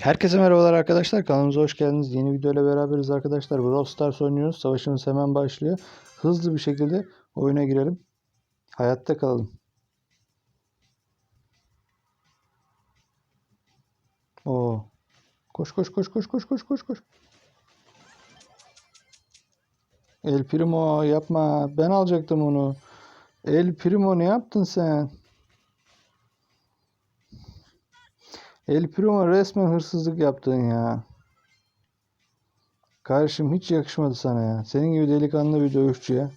Herkese merhabalar arkadaşlar. Kanalımıza hoş geldiniz. Yeni videoyla beraberiz arkadaşlar. Brawl Stars oynuyoruz. Savaşımız hemen başlıyor. Hızlı bir şekilde oyuna girelim. Hayatta kalalım. Oo. Koş koş koş koş koş koş koş koş. El Primo yapma. Ben alacaktım onu. El Primo ne yaptın sen? El Primo resmen hırsızlık yaptın ya. Kardeşim hiç yakışmadı sana ya. Senin gibi delikanlı bir dövüşçüye.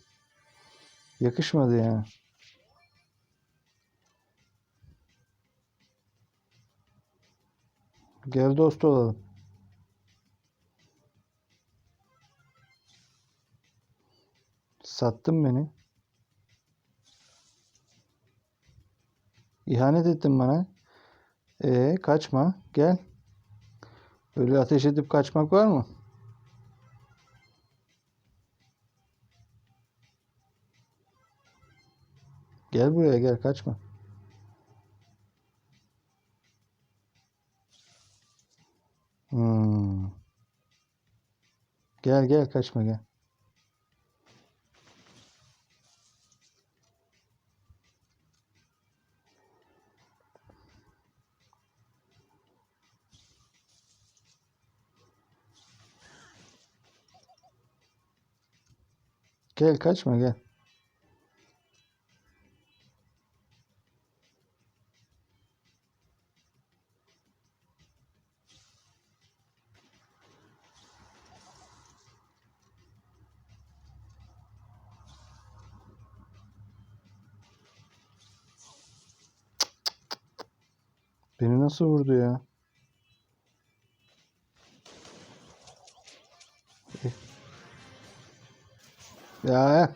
Yakışmadı ya. Gel dost olalım. Sattın beni. İhanet ettin bana. Ee, kaçma. Gel. Öyle ateş edip kaçmak var mı? Gel buraya gel kaçma. Hmm. Gel gel kaçma gel. Gel kaçma gel. Beni nasıl vurdu ya? Ya.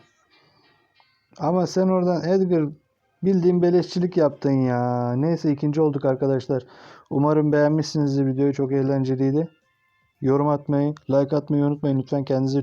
Ama sen oradan Edgar bildiğin beleşçilik yaptın ya. Neyse ikinci olduk arkadaşlar. Umarım beğenmişsinizdir videoyu. Çok eğlenceliydi. Yorum atmayı, like atmayı unutmayın lütfen. Kendinize